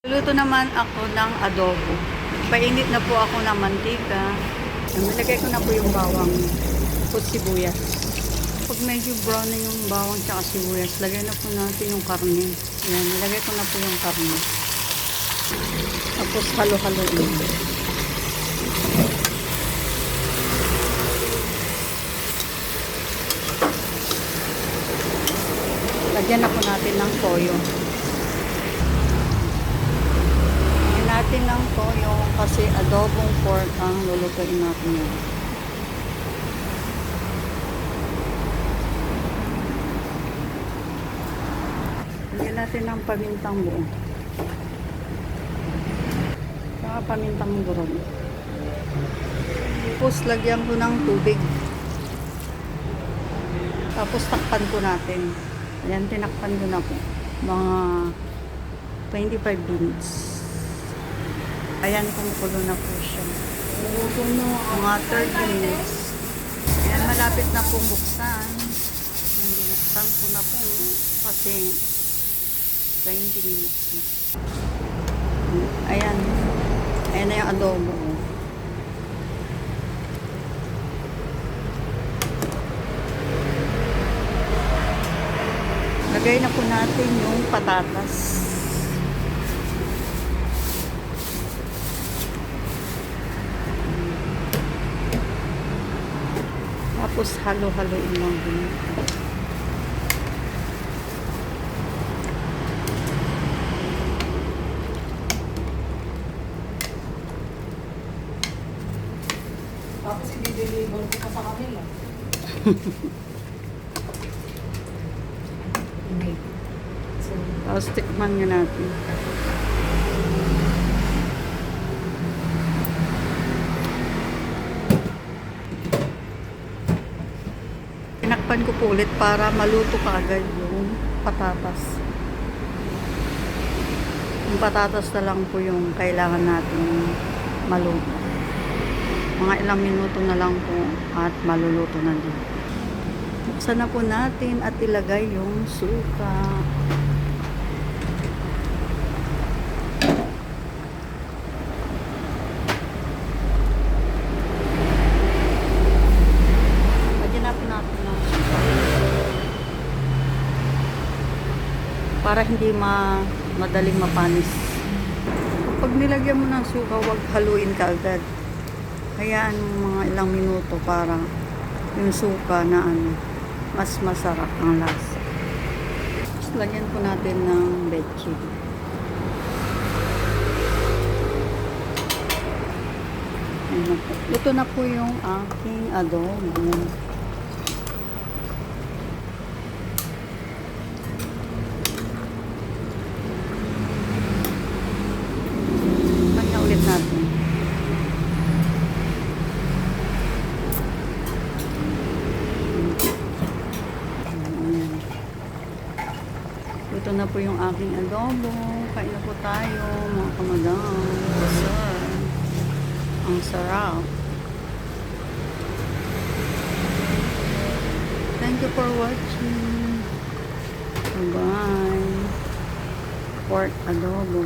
Luto naman ako ng adobo. Painit na po ako ng mantika. Nilagay ko na po yung bawang at sibuyas. Pag medyo brown na yung bawang at sibuyas, lagay na po natin yung karne. Ayan, nilagay ko na po yung karne. Tapos halo-haloin. Lagyan na po natin ng toyo. Lagyan natin ng toyo kasi adobong pork ang lulutuin natin yun. Lagyan natin ng pamintang buo. Saka pamintang burong. Tapos lagyan ko ng tubig. Tapos takpan ko natin. Ayan, tinakpan ko na po. Mga 25 minutes. Ayan, kumukulo na po siya. Mga 30 minutes. Ayan, malapit na pong buksan. Ayan, binuksan ko na po. Kasi 20 minutes. Ayan. Ayan na yung adobo. Lagay na po natin yung patatas. Tapos halo-haloin lang din. Tapos i-deliver ko pa sa kanila. Tapos tikman nga natin. Tinakpan ko po ulit para maluto kaagad yung patatas. Yung patatas na lang po yung kailangan natin maluto. Mga ilang minuto na lang po at maluluto na din. Buksan na po natin at ilagay yung suka. Lagyan na po natin ng suka. Para hindi ma madaling mapanis. Pag nilagyan mo ng suka, huwag haluin ka agad. Hayaan mo mga ilang minuto para yung suka na ano, mas masarap ang lasa. Tapos lagyan po natin ng po. Luto na po yung aking adobo. Kanya ulit natin. Ayan. Ito na po yung aking adobo. Kain na po tayo, mga kamadam. Sir. Ang sarap. Thank you for watching. Bye-bye. Pork adobo.